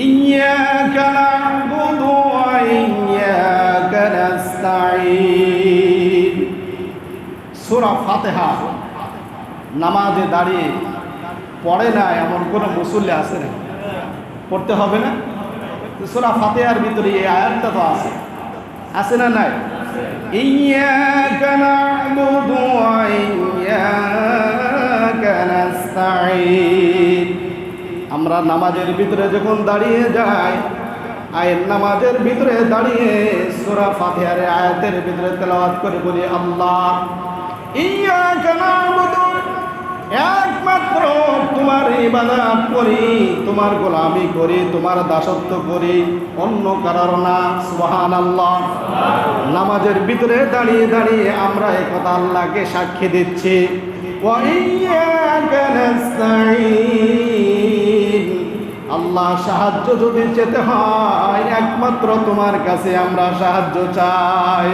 إياك نعبد وإياك نستعين সূরা ফাতিহা নামাজে দাঁড়িয়ে পড়ে না এমন কোনো মুসল্লি আছে না পড়তে হবে না তো সূরা ফাতিহার ভিতরে এই আয়াতটা তো আছে আছে না নাই إياك نعبد وإياك نستعين আমরা নামাজের ভিতরে যখন দাঁড়িয়ে যাই, আয়ের নামাজের ভিতরে দাঁড়িয়ে সোরা ফাতিহার আয়াতের ভিতরে তেলাওয়াত করে বলি, আল্লাহ না'বুদু, একমাত্র তোমার ইবাদত করি, তোমার গোলামি করি, তোমার দাসত্ব করি, অন্য কারোর না। সুবহানাল্লাহ। নামাজের ভিতরে দাঁড়িয়ে দাঁড়িয়ে আমরা এই কথা আল্লাহকে সাক্ষী দিচ্ছি। ওয়া ইয়াকা নাস্তাঈন আল্লাহ সাহায্য যদি যেতে হয়, একমাত্র তোমার কাছে আমরা সাহায্য চাই।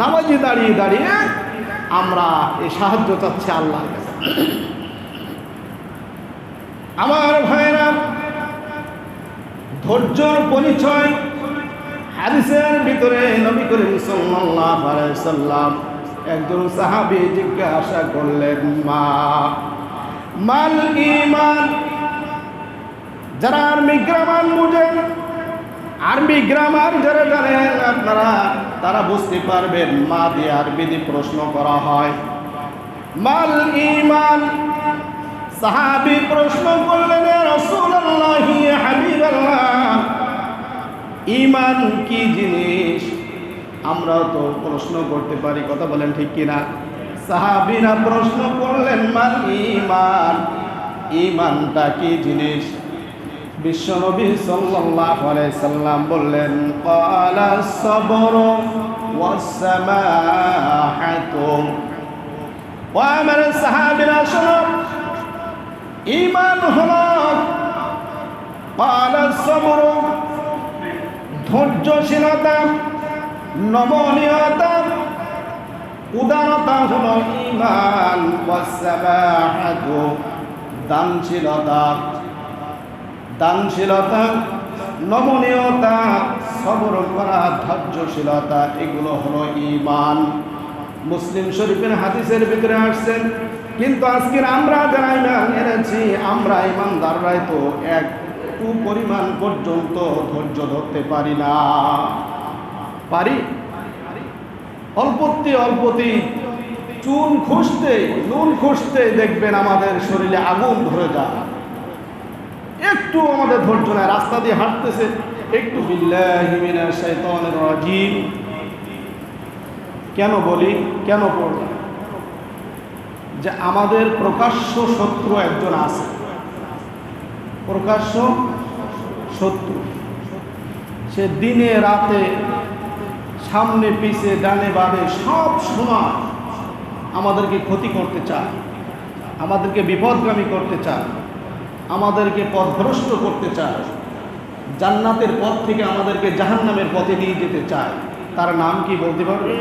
নামাজি দাঁড়িয়ে দাঁড়িয়ে আমরা এই সাহায্য চাচ্ছি আল্লাহর কাছে। আমার ভাইরা ধৈর্যর পরিচয় হাদিসের ভিতরে নবী করিম আলাইহি সাল্লাম একজন সাহাবী জিজ্ঞাসা করলেন, মা মাল ইমান যারা আর্মি গ্রামার বুঝেন আরবি গ্রামার যারা জানেন আপনারা, তারা বুঝতে পারবেন মা দিয়ে আরবি দিয়ে প্রশ্ন করা হয়। মাল ইমান সাহাবি প্রশ্ন করলেন ইমান কি জিনিস? আমরা তো প্রশ্ন করতে পারি, কথা বলেন ঠিক কিনা? সাহাবিরা প্রশ্ন করলেন মাল ইমান ইমানটা কি জিনিস? বিশ্বনবী সাল্লাল্লাহু আলাইহি সাল্লাম বললেন, ক্বালা সবর ওয়াস সামাহাতু ও আমার সাহাবীরা, শোনো ইমান হলো ক্বালা সবর, ধৈর্যশীলতা, নমনীয়তা উদারতা হলো সামাহাতু দানশীলতা। দানশীলতা, নমনীয়তা, সবর করা, ধৈর্যশীলতা, এগুলো হলো ইমান মুসলিম শরীফের হাদিসের ভিতরে আসছেন, কিন্তু আজকের আমরা যারা ইমান এনেছি, আমরা ইমান ইমানদাররাই তো একটু পরিমাণ পর্যন্ত ধৈর্য ধরতে পারি না। পারি? অল্পতি অল্পতি, চুন খুঁজতে, নুন খুঁজতে দেখবেন আমাদের শরীরে আগুন ধরে যায়। একটু আমাদের ধৈর্য নেয় রাস্তা দিয়ে হাঁটতেছে। একটু কেন বলি? কেন পড়লাম যে আমাদের প্রকাশ্য শত্রু একজন আছে। প্রকাশ্য শত্রু। সে দিনে রাতে সামনে, পিছে, ডানে বামে সব সময় আমাদেরকে ক্ষতি করতে চায়, আমাদেরকে বিপদগামী করতে চায়, আমাদেরকে পথভ্রষ্ট করতে চায়, জান্নাতের পথ থেকে আমাদেরকে জাহান্নামের পথে নিয়ে যেতে চায়। তার নাম কি বলতে পারবে?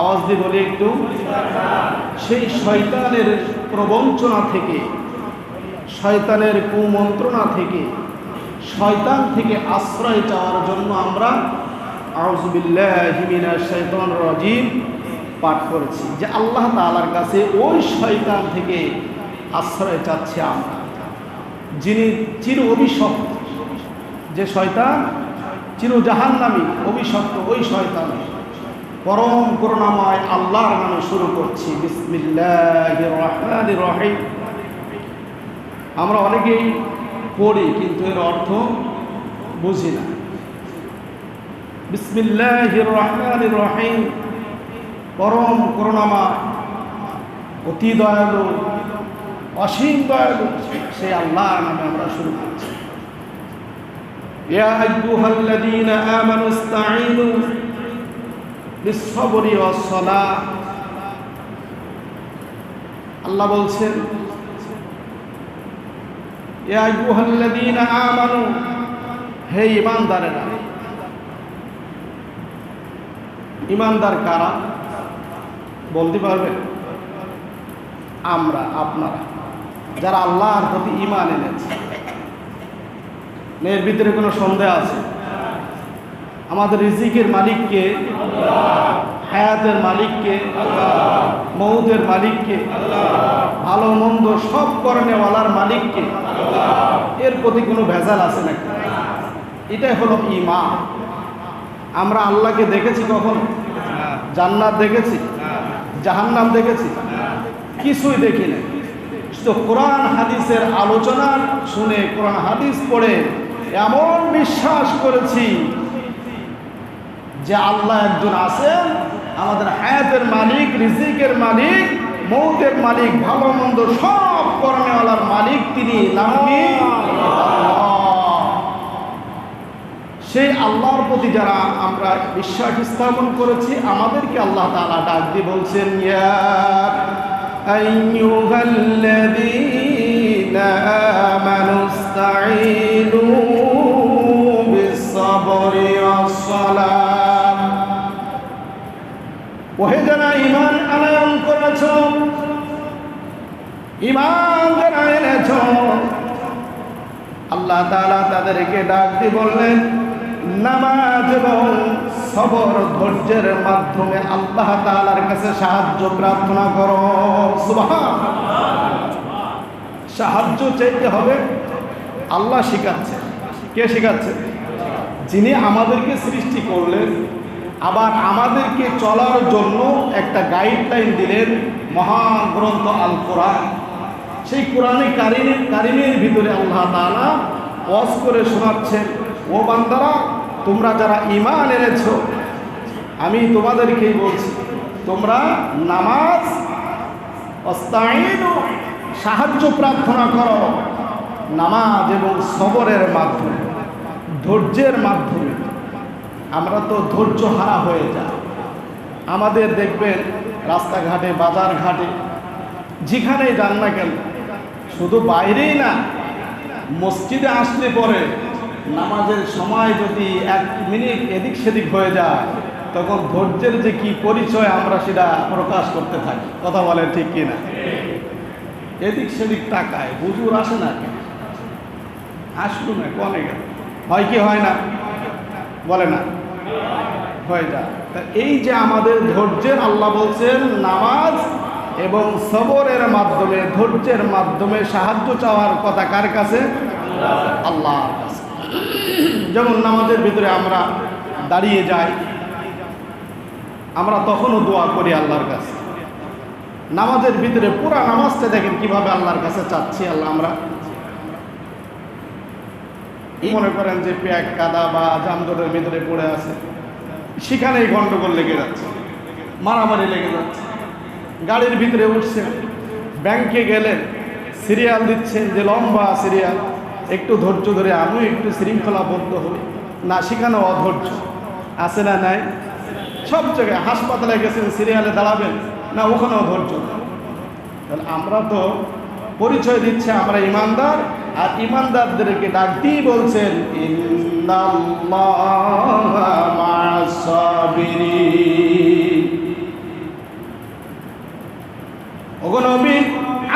আওয়াজ দিয়ে বলি একটু। সেই শয়তানের প্রবঞ্চনা থেকে, শয়তানের কুমন্ত্রণা থেকে, শয়তান থেকে আশ্রয় চাওয়ার জন্য আমরা রাজিম পাঠ করেছি। যে আল্লাহ তালার কাছে ওই শয়তান থেকে আশ্রয় চাচ্ছি আমরা। যিনি চির অভিশপ্ত, যে শয়তান চির জাহান্নামী, অভিশপ্ত ওই শয়তান। পরম করুণাময় আল্লাহর নামে শুরু করছি। বিসমিল্লাহ রহমান রহিম। আমরা অনেকেই পড়ি, কিন্তু এর অর্থ বুঝি না। পরম করুণামা অতি দয়ালু, অসীম দয়ালু, সেই আল্লাহ নামে আমরা শুরু করছি। ইয়া আইয়ুহাল্লাযীনা আমানু ইসতাঈনু বিসসবরি ওয়াস সালাহ আল্লাহ বলছেন, ইয়া আইয়ুহাল্লাযীনা আমানু, হে ঈমানদারেরা ঈমানদার কারা? বলতে পারবেন আমরা, আপনারা। যারা আল্লাহর প্রতি ইমান এনেছে। এর ভিতরে কোনো সন্দেহ আছে? আমাদের রিজিকের মালিককে, হায়াতের মালিককে, মৌতের মালিককে, ভালো মন্দ সব করণেওয়ালার মালিককে, এর প্রতি কোনো ভেজাল আছে নাকি? এটাই হলো ইমান আমরা আল্লাহকে দেখেছি কখন? জান্নাত দেখেছি? জাহান্নাম দেখেছি? কিছুই দেখি না তো কোরআন হাদিসের আলোচনা শুনে, কোরআন হাদিস পড়ে এমন বিশ্বাস করেছি যে আল্লাহ একজন আছেন, আমাদের হায়াতের মালিক, রিজিকের মালিক, মৌতের মালিক, ভালো মন্দ সব কর্মেওয়ালার মালিক তিনি আল্লাহ। সেই আল্লাহর প্রতি যারা আমরা বিশ্বাস স্থাপন করেছি, আমাদেরকে আল্লাহ তাআলা ডাক দিয়ে বলছেন ওহে যারা ঈমান আনয়ন করেছ, ঈমান যারা আল্লাহ তাআলা তাদেরকে ডাক দিয়ে বললেন নামাজ এবং সবর ধৈর্যের মাধ্যমে আল্লাহ তাআলার কাছে সাহায্য প্রার্থনা করো। সাহায্য চাইতে হবে আল্লাহ শিখাচ্ছে। কে শিখাচ্ছে? যিনি আমাদেরকে সৃষ্টি করলেন, আবার আমাদেরকে চলার জন্য একটা গাইডলাইন দিলেন মহান গ্রন্থ আল কোরআন সেই কোরআনে কারিমের কারিমের ভিতরে আল্লাহ তাআলা ওয়াজ করে শোনাচ্ছেন, ও বান্দারা তোমরা যারা ইমান এনেছ, আমি তোমাদেরকেই বলছি, তোমরা নামাজ সাহায্য প্রার্থনা করো, নামাজ এবং সবরের মাধ্যমে, ধৈর্যের মাধ্যমে। আমরা তো ধৈর্য হারা হয়ে যাই। আমাদের দেখবেন রাস্তাঘাটে বাজার ঘাটে যেখানেই যান না কেন, শুধু বাইরেই না, মসজিদে আসলে পরে নামাজের সময় যদি এক মিনিট এদিক সেদিক হয়ে যায়, তখন ধৈর্যের যে কি পরিচয় আমরা সেটা প্রকাশ করতে থাকি। কথা বলেন ঠিক কিনা? এদিক সেদিক তাকায়, হুজুর আসে না কেন? আসলো না কনে গেল হয় কি, হয় না? বলে না। হয়ে যায়। তা এই যে আমাদের ধৈর্যের আল্লাহ বলছেন, নামাজ এবং সবরের মাধ্যমে, ধৈর্যের মাধ্যমে সাহায্য চাওয়ার কথা কার কাছে? আল্লাহর কাছে। যেমন নামাজের ভিতরে আমরা দাঁড়িয়ে যাই আমরা তখনও দোয়া করি আল্লাহর কাছে। নামাজের ভিতরে পুরা নামাজটা দেখেন কীভাবে আল্লাহর কাছে চাচ্ছি আল্লাহ আমরা। মনে করেন যে প্যাক কাদা বা জামজটের ভিতরে পড়ে আছে সেখানেই গন্ডগোল লেগে যাচ্ছে মারামারি লেগে যাচ্ছে। গাড়ির ভিতরে উঠছে ব্যাংকে গেলেন সিরিয়াল দিচ্ছে যে লম্বা সিরিয়াল। একটু ধৈর্য ধরে আমিও একটু শৃঙ্খলাবদ্ধ হই। না সেখানে অধৈর্য। আছে না নাই? সব জায়গায় হাসপাতালে গেছেন, সিরিয়ালে দাঁড়াবেন, না ওখানেও ধৈর্য। তাহলে আমরা তো পরিচয় দিচ্ছে আমরা ইমানদার, আর ইমানদারদেরকে ডাক দিয়ে বলছেন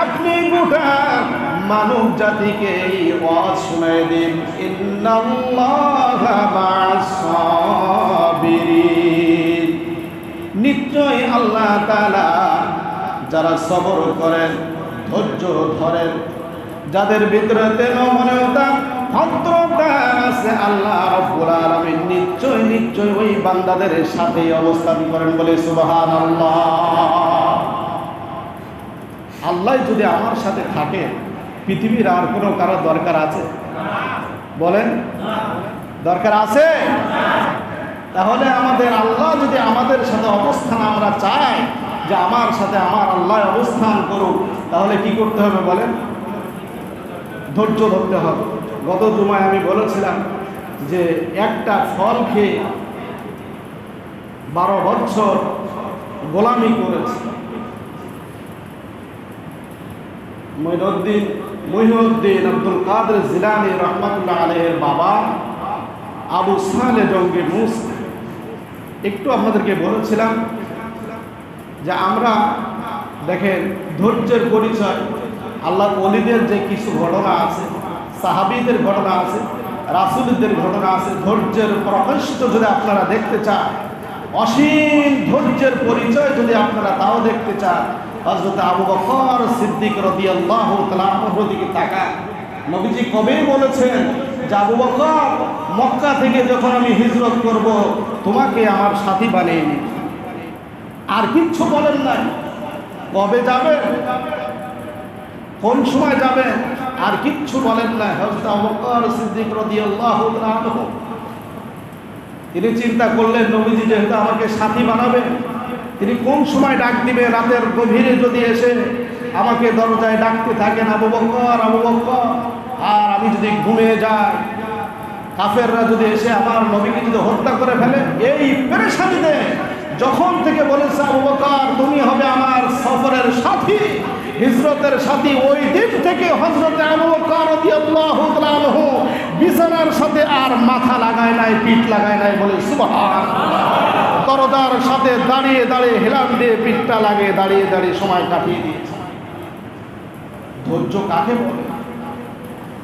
আপনি গোটা মানব জাতিকে এই ওয়াজ শুনাই দিন। নিশ্চয় আল্লাহ তাআলা যারা সবর করেন, ধৈর্য ধরেন, যাদের ভিতরে নমনীয়তা ভদ্রতা আছে, আল্লাহ আলামিন নিশ্চয় নিশ্চয় ওই বান্দাদের সাথে অবস্থান করেন বলে সুবহানাল্লাহ আল্লাহ যদি আমার সাথে থাকে পৃথিবীর আর কোনো কারও দরকার আছে? বলেন, দরকার আছে? তাহলে আমাদের আল্লাহ যদি আমাদের সাথে অবস্থান আমরা চাই, যে আমার সাথে আমার আল্লাহ অবস্থান করুক, তাহলে কি করতে হবে বলেন? ধৈর্য ধরতে হবে। গত জুমায় আমি বলেছিলাম যে একটা ফল খেয়ে বারো বছর গোলামি করেছে। মঈনুদ্দিন মহিনুদ্দিন আব্দুল কাদের জিলানি রহমতুল্লাহ আলহের বাবা আবু সালে জঙ্গে মুস। একটু আপনাদেরকে বলেছিলাম যে আমরা দেখেন, ধৈর্যের পরিচয় আল্লাহ অলিদের যে কিছু ঘটনা আছে, সাহাবিদের ঘটনা আছে, রাসুলদের ঘটনা আছে, ধৈর্যের প্রকৃষ্ট যদি আপনারা দেখতে চান, অসীম ধৈর্যের পরিচয় যদি আপনারা তাও দেখতে চান হজরত আবু বকর সিদ্দিক রদি আল্লাহ দিকে তাকান নবীজি কবে বলেছেন যে, আবু বকর, মক্কা থেকে যখন আমি হিজরত করব, তোমাকে আমার সাথী বানিয়ে নিই আর কিচ্ছু বলেন নাই। কবে যাবে? কোন সময় যাবে? আর কিচ্ছু বলেন না হযরত আবু বকর সিদ্দিক তাআলা আনহু। তিনি চিন্তা করলেন, নবীজি যেহেতু আমাকে সাথী বানাবে তিনি কোন সময় ডাক দিবে রাতের গভীরে যদি এসে আমাকে দরজায় ডাকতে থাকেন আবু বকর আবু বকর, আর আমি যদি ঘুমিয়ে যাই? কাফেররা যদি এসে আমার নবীকে যদি হত্যা করে ফেলে, এই পেরেশানিতে যখন থেকে বলেছে, আবু বকর, তুমি হবে আমার সফরের সাথী, হিজরতের সাথী। ওই দিন থেকে হজরতে আবু বকর রাদিয়াল্লাহু তাআলা বিছানার সাথে আর মাথা লাগায় নাই, পিঠ লাগায় নাই বলে, সুবহানাল্লাহ। দরজার সাথে দাঁড়িয়ে দাঁড়িয়ে হেলান দিয়ে পিঠটা লাগে দাঁড়িয়ে দাঁড়িয়ে সময় কাটিয়ে দিয়েছে। ধৈর্য কাকে বলে?